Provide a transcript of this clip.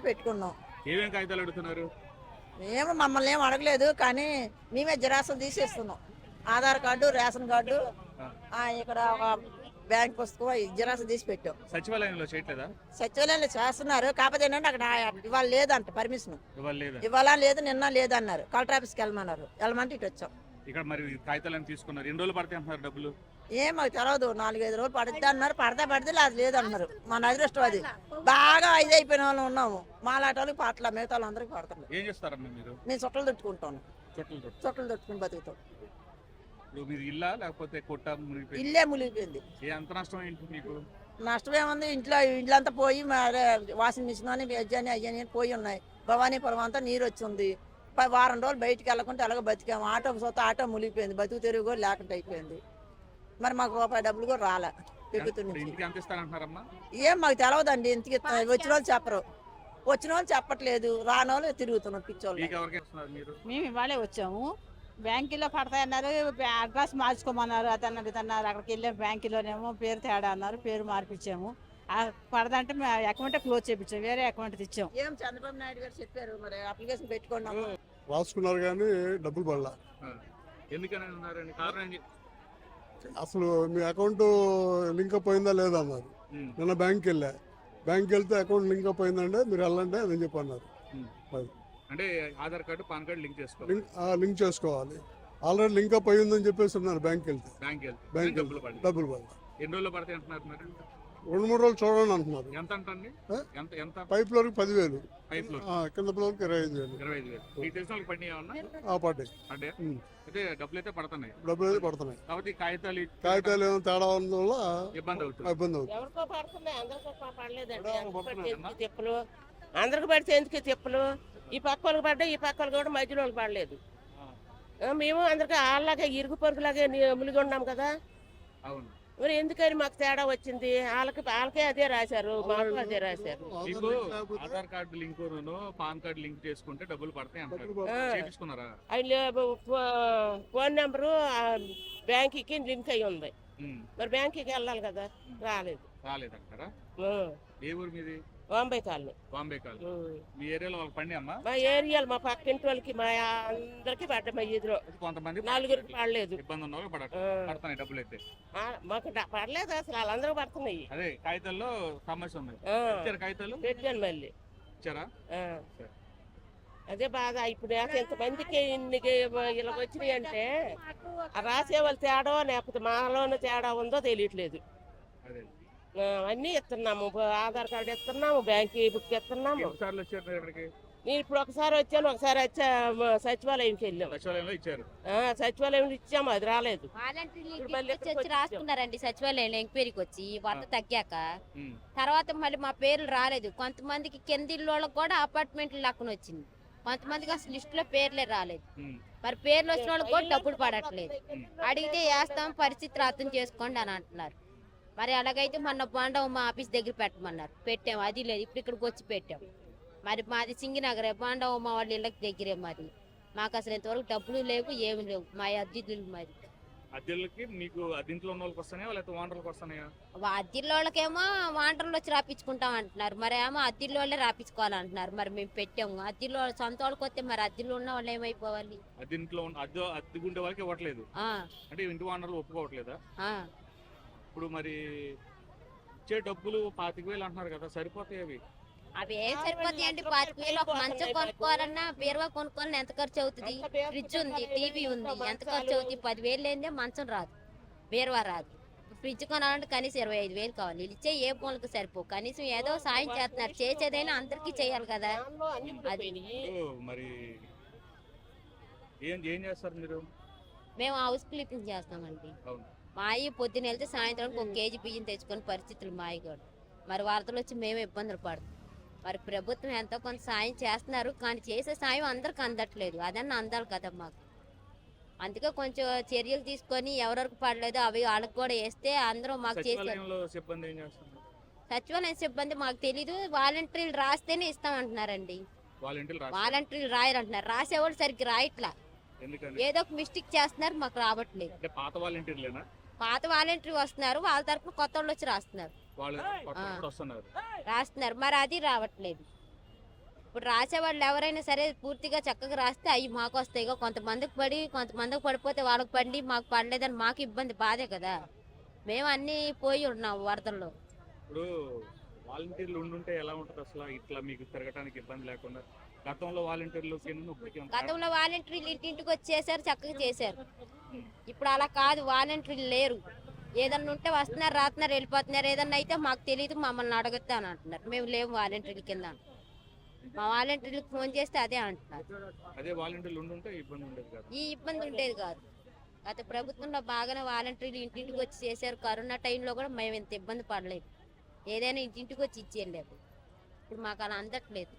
పెట్టుకున్నాం. ఏమేం కాగితాలు అడుగుతున్నారు? ఏమో మమ్మల్ని ఏం అడగలేదు కానీ మేమే జిరాసులు తీసేస్తున్నాం. ఆధార్ కార్డు రేషన్ కార్డు ఆ, ఇక్కడ ఒక బ్యాంక్ పుస్తకం ఈ తీసి పెట్టాం. సచివాలయంలో చేయట్లేదా? సచివాలయంలో చేస్తున్నారు కాకపోతే ఏంటంటే అక్కడ ఇవాళ లేదంట పర్మిషన్. ఇవాళ లేదా? ఇవాళ లేదు నిన్న లేదన్నారు కలెక్టర్ ఆఫీస్కి వెళ్ళమన్నారు. వెళ్ళమంటే ఇటు వచ్చాం. ఇక్కడ మరి కాగితాలను తీసుకున్నారు. ఎన్ని రోజులు పడతాయి అంటున్నారు డబ్బులు? ఏం మాకు తెలియదు నాలుగైదు రోజులు పడుద్ది అన్నారు. పడతా పడితే లేదు లేదన్నారు మన అదృష్టం అది. బాగా ఐదు అయిపోయిన వాళ్ళు ఉన్నాము. మాలాంటి వాళ్ళకి పట్ల మిగతా వాళ్ళందరికీ పడుతుంది ఏం చేస్తారమ్మా మీరు? మేము చుట్టలు తట్టుకుంటాం చుట్టలు చుట్టూ చుట్టలు తట్టుకుని బతుకుతాం. మీరు ఇల్లా లేకపోతే కొట్ట మునిగిపోయి ఇల్లే మునిగిపోయింది. ఏ నష్టం ఏంటి మీకు? నష్టం ఏముంది ఇంట్లో ఇంట్లంతా పోయి వాషింగ్ మిషన్ అని వెజ్జని అయ్యని పోయి ఉన్నాయి. భవానీపురం అంతా నీరు వచ్చింది. ప- వారం రోజులు బయటికి వెళ్ళకుండా ఎలాగో బతికాము ఆటో సొంత ఆటో మునిగిపోయింది. బతుకు తెరుగు కూడా లేకుండా అయిపోయింది. మరి మాకు రూపాయి డబ్బులు కూడా రాలే. పెరుగుతు నుంచి ఏం మాకు తెలవదండి ఇంటికి ఇస్తా- వచ్చిన వాళ్ళు చెప్పరు. వచ్చిన వాళ్ళు చెప్పట్లేదు రాని వాళ్ళు తిరుగుతున్నాం పిచ్చోళ్ళు. మేము ఇవాళే వచ్చాము. బ్యాంకులో పడతాయన్నారు అడ్రస్ మార్చుకోమన్నారు అతన్నారు ఇతన్నారు అక్కడికి వెళ్ళాం బ్యాంకులోనేమో పేరు తేడా అన్నారు పేరు మార్పించాము. ఆ పడదంటే మేము అకౌంట్ క్లోజ్ చేయించాం వేరే అకౌంట్ తెచ్చాం. ఏం చంద్రబాబు నాయుడు గారు చెప్పారు మరి అప్లికేషన్ పెట్టుకున్నాం రాసుకున్నారు కానీ డబ్బులు పడలా. ఎందుకని ఉన్నారండి కారణం ఏంటి? అసలు మీ అకౌంట్ లింక్ అప్ అయిందా లేదా అన్నారు. నిన్న బ్యాంక్కి వెళ్ళా బ్యాంక్కి వెళ్తే అకౌంట్ లింక్ అప్ అయిందంటే మీరు వెళ్ళండి అని చెప్పి అన్నారు. అంటే Aadhaar card PAN card link చేసుకోవాలి. లింక్ చేసుకోవాలి. ఆల్రెడీ లింక్ అప్ అయ్యిందని చెప్పేసి ఉన్నారు బ్యాంక్కి వెళ్తే బ్యాంక్ వెళ్తే బ్యాంక్ డబ్బులు పడలా ఎన్ని రోజులు పడతాయి అంటున్నారు మరి? రెండు మూడు రోజులు చూడండి అంటున్నారు. ఎంత అంటండి? ఆ? ఎంత ఎంత? పైప్లోకి పదివేలు. లో ఆ, కింద ఫ్లోర్కి ఇరవై ఐదు వేలు. ఇరవై ఐదు వేలు. మీకు తెలిసిన వాళ్ళకి పడినాయి ఏమన్నా? ఆ పడ్డాయి. అంటే. అయితే డబ్బులు అయితే పడుతున్నాయి. డబ్బులు అయితే పడుతున్నాయి. కాబట్టి కాగితాలు కాగితాలు ఏమైనా తేడా ఉన్న వల్ల ఇబ్బంది అవుతుంది. ఇబ్బంది అవుతుంది. ఎవరికో పడుతున్నాయి? అందరికీ ప- పడలేదండి. ఎవరో అందరికీ పడితే? ఎందుకు తిప్పలు? అందరికి పడితే ఎందుకు తిప్పలు? ఈ పక్క వాళ్ళకి పడ్డాయి ఈ పక్క వాళ్ళకి కూడా మధ్యలో వాళ్ళకి పడలేదు. మేము అందరికి వాళ్ళలాగే ఇరుగు పొరుగులాగే మునిగి ఉన్నాం కదా. అవును. మరి ఎందుకని మాకు తేడా వచ్చింది? వాళ్ళకి వాళ్ళకే అదే రాశారు మాకు అదే రాశారు. మీకు Aadhaar card link PAN card link చేసుకుంటే డబ్బులు పడతాయి అంటారు. ఆయన ఫోన్ నెంబరు బ్యాంకుకి లింక్ అయి ఉంది. మరి బ్యాంకుకి వెళ్ళాలి కదా? రాలేదు. రాలేదంటారా? ఏ ఊరు మీది? బాంబే కాలనీ. బాంబే ఆ. మీ ఏరియాలో వాళ్ళకి పండి అమ్మా? మా ఏరియాలో మా పక్కింటి వాళ్ళకి మా అందరికి పడ్డ మా ఎదురు కొంతమంది నలుగురికి పడలేదు. ఇబ్బంది ఉన్న వాళ్ళు. పడుతున్నాయి డబ్బులు అయితే మాకు పడలేదు అసలు వాళ్ళందరూ పడుతున్నాయి. అదే కాగితాల్లో సమస్య ఉంది. ఇచ్చారు కాగితాలు? పెట్టాను మళ్ళీ. ఇచ్చారా. అదే బాధ ఇప్పుడు నాకు ఎంతమందికి ఇన్ని ఇలా వచ్చినాయి అంటే ఆ రాసే వాళ్ళు తేడా లేకపోతే మాలోనే తేడా ఉందో తెలియట్లేదు. అదే. అన్నీ ఇస్తున్నాము. ఆధార్ కార్డు ఇస్తున్నాము బ్యాంక్ బుక్ ఇస్తున్నాము. నేను ఇప్పుడు ఒకసారి వచ్చాను ఒకసారి వచ్చా సచివాలయంకి వెళ్ళాము సచివాలయంలో ఇచ్చారు. ఆ, సచివాలయం ఇచ్చాము అది రాలేదు. రాసుకున్నారండి సచివాలయంలో ఎంక్వైరీకి వచ్చి వరద తగ్గాక. తర్వాత మళ్ళీ మా పేర్లు రాలేదు. కొంతమందికి కింది వాళ్ళకి కూడా అపార్ట్మెంట్లు లక్కున వచ్చింది. కొంతమందికి అసలు లిస్ట్లో పేర్లే రాలేదు. మరి పేర్లు వచ్చిన వాళ్ళకి కూడా డబ్బులు పడట్లేదు. అడిగితే వేస్తాం పరిస్థితులు అర్థం చేసుకోండి అని అంటున్నారు. మరి అలాగైతే మొన్న బాండవ మా ఆఫీస్ దగ్గర పెట్టమన్నారు. పెట్టాం అది లేదు ఇప్పుడు ఇక్కడికి వచ్చి పెట్టాం. మరి మాది సింగినగరే బాండవ మా వాళ్ళ ఇళ్ళకి దగ్గరే మరి మాకు అసలు ఇంతవరకు డబ్బులు లేవు ఏమి లేవు మా అద్దెలు మరి అద్దెలకి మీకు అద్దెంట్లో ఉన్న వాళ్ళకి వస్తున్నాయా లేకపోతే ఓనర్లకు వస్తున్నాయా? అద్దెల్లోళ్ళకేమో వాంటర్లు వచ్చి రాపించుకుంటాం అంటున్నారు. మరి ఏమో అద్దెల్లోళ్ళే రాపించుకోవాలంటున్నారు మరి మేము పెట్టాము అద్దెల్లో సొంత వాళ్ళకి వస్తే మరి అద్దెల్లో ఉన్న వాళ్ళు ఏమైపోవాలి? అద్దెంట్లో అద్దె అద్దెకుండే వాళ్ళకి ఇవ్వట్లేదు. అంటే ఇంటి ఓనర్లు ఒప్పుకోవట్లేదా. ఇప్పుడు మరి ఇచ్చే డబ్బులు పాతిక వేలు అంటున్నారు కదా సరిపోతాయి అవి. అవి ఏం సరిపోతాయి అండి? పాతిక వేలు ఒక మంచం కొనుక్కోవాలన్నా బీరువా కొనుక్కోవాలన్నా ఎంత ఖర్చు అవుతుంది? ఫ్రిడ్జ్ ఉంది టీవీ ఉంది. ఎంత ఖర్చు అవుతుంది? పదివేలు లేనిదే మంచం రాదు బీరువా రాదు. ఫ్రిడ్జ్ కొనాలంటే కనీసం ఇరవై ఐదు వేలు కావాలి. వీళ్ళు ఇచ్చే ఏ పనులకు సరిపో కనీసం ఏదో సాయం చేస్తున్నారు. చేసేదైనా అందరికీ చేయాలి కదా. ఓ, మరి ఏం ఏం చేస్తారు మీరు? మేము హౌస్ క్లీపింగ్ చేస్తామండి. అవును. మా అయ్యి పొద్దున వెళ్తే సాయంత్రం ఒక కేజీ బియ్యం తెచ్చుకొని పరిస్థితులు మా కూడా మరి వరదలు వచ్చి మేము ఇబ్బందులు పడుతున్నాం మరి ప్రభుత్వం ఎంతో కొంత సాయం చేస్తున్నారు కానీ చేసే సాయం అందరికి అందట్లేదు. అదన్నా అందాలి కదా మాకు. అందుకే కొంచెం చర్యలు తీసుకొని ఎవరెవరికి పడలేదో అవి వాళ్ళకి కూడా వేస్తే అందరూ మాకు సచివాలయం సిబ్బంది మాకు తెలీదు. వాలంటీర్లు రాస్తేనే ఇస్తామంటున్నారండి. వాలంటీర్లు రాయరంటున్నారు. రాసేవాళ్ళు సరిగ్గా రాయట్లా. ఏదో ఒక మిస్టేక్ చేస్తున్నారు మాకు రావట్లేదు. అంటే పాత వాలంటీర్లేనా? పాత వాలంటీర్ వస్తున్నారు వాళ్ళ తరపున కొత్త వాళ్ళు వచ్చి రాస్తున్నారు. వాళ్ళు కొత్త కూడా వస్తున్నారు. రాస్తున్నారు మరి అది రావట్లేదు. ఇప్పుడు రాసే వాళ్ళు ఎవరైనా సరే పూర్తిగా చక్కగా రాస్తే అవి మాకు వస్తాయి ఇక కొంతమందికి పడి కొంతమందికి పడిపోతే వాళ్ళకి పడి మాకు పడలేదని మాకు ఇబ్బంది బాధే కదా. మేము అన్నీ పోయి ఉన్నాం వరదల్లో. ఇప్పుడు వాలంటీర్లు ఉండుంటే ఎలా ఉంటుంది అసలు? ఇట్లా మీకు తిరగడానికి ఇబ్బంది లేకుండా గతంలో వాలంటీర్లు? గతంలో వాలంటీర్లు ఇంటింటికి వచ్చి చేశారు చక్కగా చేశారు. ఇప్పుడు అలా కాదు వాలంటీర్లు లేరు. ఏదన్నా ఉంటే వస్తున్నారు రాస్తున్నారు వెళ్ళిపోతున్నారు. ఏదన్నా అయితే మాకు తెలియదు మమ్మల్ని అడగద్దు అని అంటున్నారు. మేము లేవు వాలంటీర్ల కింద మా వాలంటీర్లకు ఫోన్ చేస్తే అదే అంటున్నారు. అదే వాలంటీర్లు ఉండుంటే ఇబ్బంది ఉండేది కదా. ఈ ఇబ్బంది ఉండేది కాదు. గత ప్రభుత్వంలో బాగానే వాలంటీర్లు ఇంటింటికి వచ్చి చేశారు. కరోనా టైంలో కూడా మేము ఇంత ఇబ్బంది పడలేదు. ఏదైనా ఇంటింటికి వచ్చి ఇచ్చేయండి అప్పుడు ఇప్పుడు మాకు అలా అందట్లేదు.